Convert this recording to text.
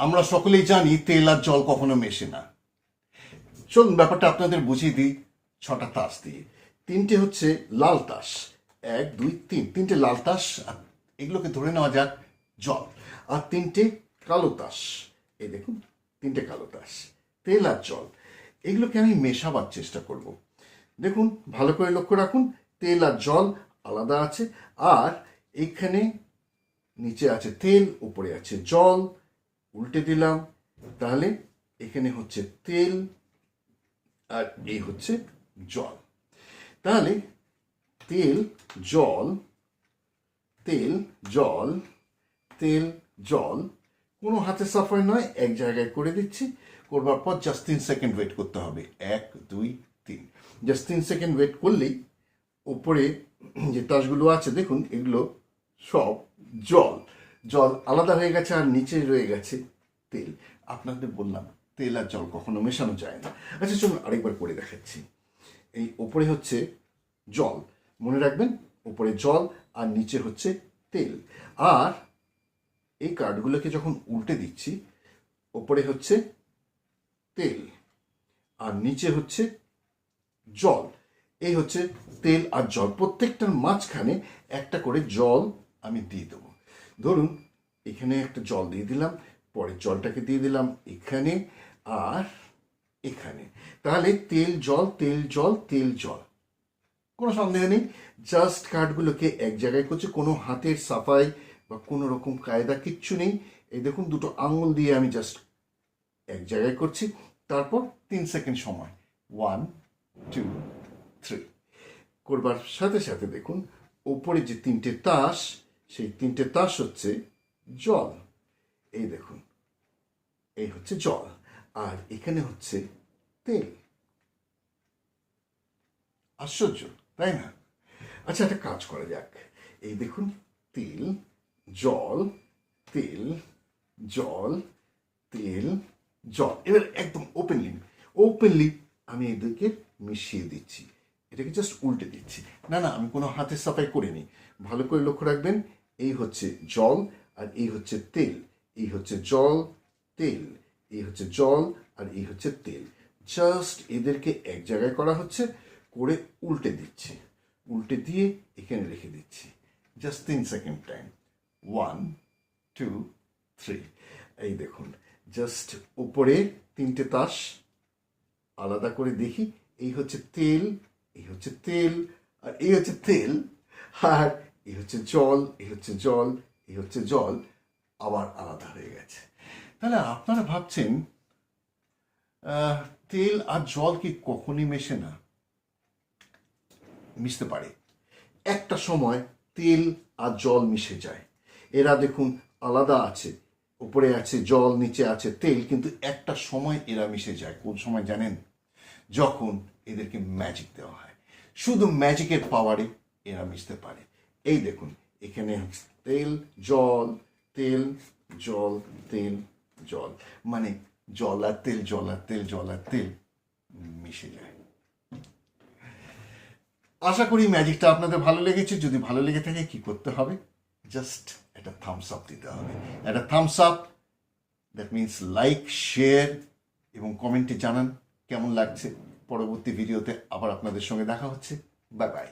আমরা সকলেই জানি তেল আর জল কখনো মেশে না। চলুন ব্যাপারটা আপনাদের বুঝিয়ে দিই, ছটা তাস দিয়ে। তিনটে হচ্ছে লাল তাস। এক, দুই, তিন। তিনটে লাল তাস এগুলোকে ধরে নেওয়া যাক জল। আর তিনটে কালো তাস। এই দেখুন, তিনটে কালো তাস। তেল আর জল, এগুলোকে আমি মেশাবার চেষ্টা করব। দেখুন, ভালো করে লক্ষ্য রাখুন, তেল আর জল আলাদা আছে, আর এখানে নিচে আছে তেল, উপরে আছে জল উল্টে দিলাম, তাহলে এখানে হচ্ছে তেল আর এই হচ্ছে জল। তাহলে তেল, জল তেল জল তেল, জল, কোনো হাতে সাফাই নয়, এক জায়গায় করে দিচ্ছি। করবার পর জাস্ট তিন সেকেন্ড ওয়েট করতে হবে। এক, দুই, তিন। জাস্ট তিন সেকেন্ড ওয়েট করলেই ওপরে যে তাসগুলো আছে, দেখুন, এগুলো সব জল। জল আলাদা হয়ে গেছে আর নিচে রয়ে গেছে তেল। আপনাদের বললাম, তেল আর জল কখনো মেশানো যায় না। আচ্ছা চলুন আরেকবার করে দেখাচ্ছি। এই ওপরে হচ্ছে জল। মনে রাখবেন, ওপরে জল আর নিচে হচ্ছে তেল। আর এই কার্ডগুলোকে যখন উল্টে দিচ্ছি, ওপরে হচ্ছে তেল আর নিচে হচ্ছে জল। এই হচ্ছে তেল আর জল। প্রত্যেকটার মাঝখানে একটা করে জল আমি দিয়ে দেবো। ধরুন, এখানে একটা জল দিয়ে দিলাম পরে জলটাকে দিয়ে দিলাম এখানে আর এখানে। তাহলে তেল জল তেল জল তেল জল। কোনো সন্দেহ নেই জাস্ট কার্ডগুলোকে এক জায়গায় করছে, কোনো হাতের সাফাই বা কোনো রকম কায়দা কিচ্ছু নেই। এই দেখুন, দুটো আঙুল দিয়ে আমি জাস্ট এক জায়গায় করছি, তারপর তিন সেকেন্ড সময়। ওয়ান টু থ্রি করবার সাথে সাথে দেখুন, ওপরে যে তিনটে তাস সেই তিনটে তাস হচ্ছে জল। এই দেখুন, এই হচ্ছে জল, আর এখানে হচ্ছে তেল। আশ্চর্য, তাই না? আচ্ছা একটা কাজ করা যাক। এই দেখুন, তেল, জল তেল জল তেল, জল। এবার একদম ওপেনলি ওপেনলি আমি এদেরকে মিশিয়ে দিচ্ছি। এটাকে জাস্ট উল্টে দিচ্ছি। না না, আমি কোনো হাতে সাফাই করিনি। ভালো করে লক্ষ্য রাখবেন এই হচ্ছে জল আর এই হচ্ছে তেল। এই হচ্ছে জল, তেল। এই হচ্ছে জল আর এই হচ্ছে তেল। জাস্ট এদেরকে এক জায়গায় করা হচ্ছে, করে উল্টে দিচ্ছি। উল্টে দিয়ে এখানে রেখে দিচ্ছি। জাস্ট তিন second time one two three এই দেখুন জাস্ট উপরে তিনটে তাস, আলাদা করে দেখি। এই হচ্ছে তেল, এই হচ্ছে তেল, আর এই হচ্ছে তেল। আর এই হচ্ছে জল, এই হচ্ছে জল, এই হচ্ছে জল, আবার আলাদা হয়ে গেছে। তাহলে আপনারা ভাবছেন তেল আর জল কি কখনই মেশে না? মিশতে পারে। একটা সময় তেল আর জল মিশে যায়। এরা দেখুন আলাদা আছে, উপরে আছে জল, নিচে আছে তেল, কিন্তু একটা সময় এরা মিশে যায়। কোন সময় জানেন? যখন এদেরকে ম্যাজিক দেওয়া হয়। শুধু ম্যাজিকের পাওয়ারে এরা মিশতে পারে। এই দেখুন, এখানে তেল, জল তেল জল তেল, জল। মানে জল আর তেল, জল আর তেল, জল আর তেল মিশে যায়। আশা করি ম্যাজিকটা আপনাদের ভালো লেগেছে। যদি ভালো লেগে থাকে, কি করতে হবে? জাস্ট একটা থামস আপ দিতে হবে। একটা thumbs up that means like share এবং কমেন্টে জানান কেমন লাগছে। পরবর্তী ভিডিওতে আবার আপনাদের সঙ্গে দেখা হচ্ছে। Bye bye